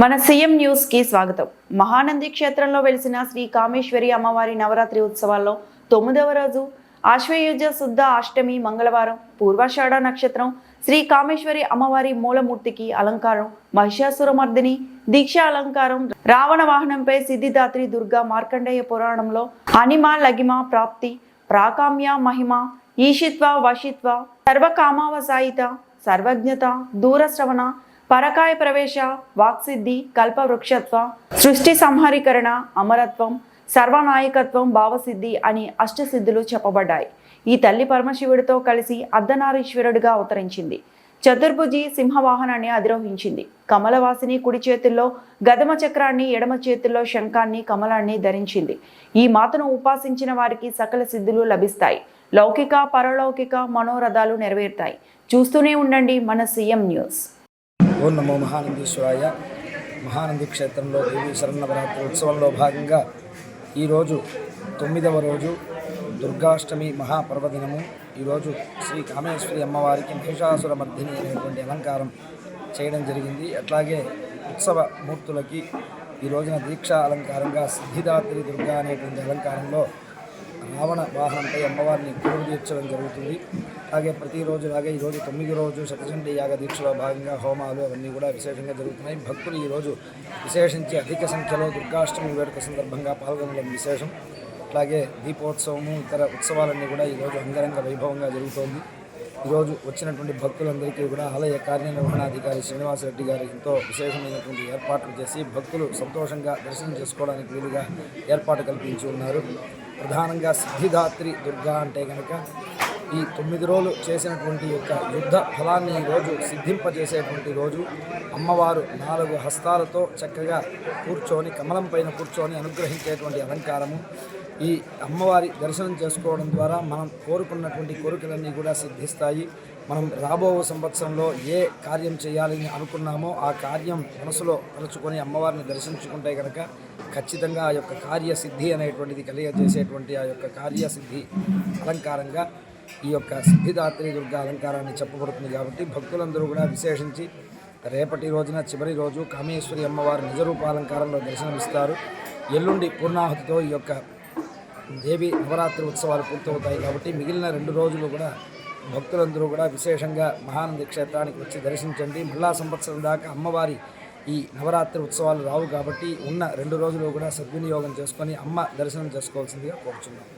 మన సీఎం న్యూస్కి స్వాగతం. మహానంది క్షేత్రంలో వెలిసిన శ్రీ కామేశ్వరి అమ్మవారి నవరాత్రి ఉత్సవాల్లో తొమ్మిదవ రోజు ఆశ్వయుజ శుద్ధ అష్టమి మంగళవారం పూర్వాషాఢ నక్షత్రం శ్రీ కామేశ్వరి అమ్మవారి మూలమూర్తికి అలంకారం మహిషాసురమర్దిని దీక్ష అలంకారం రావణ వాహనంపై సిద్ధిదాత్రి దుర్గా మార్కండేయ పురాణంలో అనిమ లగిమ ప్రాప్తి ప్రాకామ్య మహిమ ఈషిత్వ వశిత్వ సర్వకామావసాయిత సర్వజ్ఞత దూరశ్రవణ పరకాయ ప్రవేశ వాక్సిద్ధి కల్పవృక్షత్వ సృష్టి సంహరీకరణ అమరత్వం సర్వనాయకత్వం భావసిద్ధి అని అష్టసిద్ధులు చెప్పబడ్డాయి. ఈ తల్లి పరమశివుడితో కలిసి అర్ధనారీశ్వరుడిగా అవతరించింది. చతుర్భుజి సింహవాహనాన్ని అధిరోహించింది. కమలవాసిని కుడి చేతుల్లో గదమ చక్రాన్ని ఎడమ చేతుల్లో శంఖాన్ని కమలాన్ని ధరించింది. ఈ మాతను ఉపాసించిన వారికి సకల సిద్ధులు లభిస్తాయి. లౌకిక పరలౌకిక మనోరథాలు నెరవేరుతాయి. చూస్తూనే ఉండండి మన సీఎం న్యూస్. ఓం నమో మహానందీశ్వరాయ. మహానంది క్షేత్రంలో దేవీ శరణవరాత్రి ఉత్సవంలో భాగంగా ఈరోజు తొమ్మిదవ రోజు దుర్గాష్టమి మహాపర్వదినము. ఈరోజు శ్రీ కామేశ్వరి అమ్మవారికి మహిషాసుర మర్ధిని అనేటువంటి అలంకారం చేయడం జరిగింది. అట్లాగే ఉత్సవ మూర్తులకి ఈ రోజున దీక్షా అలంకారంగా సిద్ధిదాత్రి దుర్గా అనేటువంటి అలంకారంలో రావణ వాహనంపై అమ్మవారిని కొలువు తీర్చడం జరుగుతుంది. అలాగే ప్రతిరోజు లాగే ఈరోజు తొమ్మిది రోజు శతచండీ యాగ దీక్షలో భాగంగా హోమాలు అవన్నీ కూడా విశేషంగా జరుగుతున్నాయి. భక్తులు ఈరోజు విశేషించి అధిక సంఖ్యలో దుర్గాష్టమి వేడుక సందర్భంగా పాల్గొనడం విశేషం. అట్లాగే దీపోత్సవము ఇతర ఉత్సవాలన్నీ కూడా ఈరోజు అంగరంగ వైభవంగా జరుగుతోంది. ఈరోజు వచ్చినటువంటి భక్తులందరికీ కూడా ఆలయ కార్యనిర్వహణాధికారి శ్రీనివాసరెడ్డి గారు ఎంతో విశేషమైనటువంటి ఏర్పాట్లు చేసి భక్తులు సంతోషంగా దర్శనం చేసుకోవడానికి వీలుగా ఏర్పాటు కల్పించి ఉన్నారు. ప్రధానంగా సిద్ధిదాత్రి దుర్గా అంటే కనుక ఈ తొమ్మిది రోజులు చేసినటువంటి యొక్క యుద్ధ ఫలాన్ని ఈరోజు సిద్ధింపజేసేటువంటి రోజు. అమ్మవారు నాలుగు హస్తాలతో చక్కగా కూర్చొని కమలం పైన కూర్చొని అనుగ్రహించేటువంటి అలంకారము. ఈ అమ్మవారి దర్శనం చేసుకోవడం ద్వారా మనం కోరుకున్నటువంటి కోరికలన్నీ కూడా సిద్ధిస్తాయి. మనం రాబో సంవత్సరంలో ఏ కార్యం చేయాలని అనుకున్నామో ఆ కార్యం మనసులో తలుచుకొని అమ్మవారిని దర్శించుకుంటే కనుక ఖచ్చితంగా ఆ యొక్క కార్యసిద్ధి అనేటువంటిది కలిగజేసేటువంటి ఆ యొక్క కార్యసిద్ధి అలంకారంగా ఈ యొక్క సిద్ధిదాత్రి దుర్గ అలంకారాన్ని చెప్పబడుతుంది కాబట్టి భక్తులందరూ కూడా విశేషించి రేపటి రోజున చివరి రోజు కామేశ్వరి అమ్మవారి నిజరూప అలంకారంలో దర్శనమిస్తారు. ఎల్లుండి పూర్ణాహుతితో ఈ యొక్క దేవి నవరాత్రి ఉత్సవాలు పూర్తవుతాయి కాబట్టి మిగిలిన రెండు రోజులు కూడా భక్తులందరూ కూడా విశేషంగా మహానంది క్షేత్రానికి వచ్చి దర్శించండి. మళ్ళా సంవత్సరం దాకా అమ్మవారి ఈ నవరాత్రి ఉత్సవాలు రావు కాబట్టి ఉన్న రెండు రోజులు కూడా సద్వినియోగం చేసుకొని అమ్మ దర్శనం చేసుకోవాల్సిందిగా కోరుచున్నాం.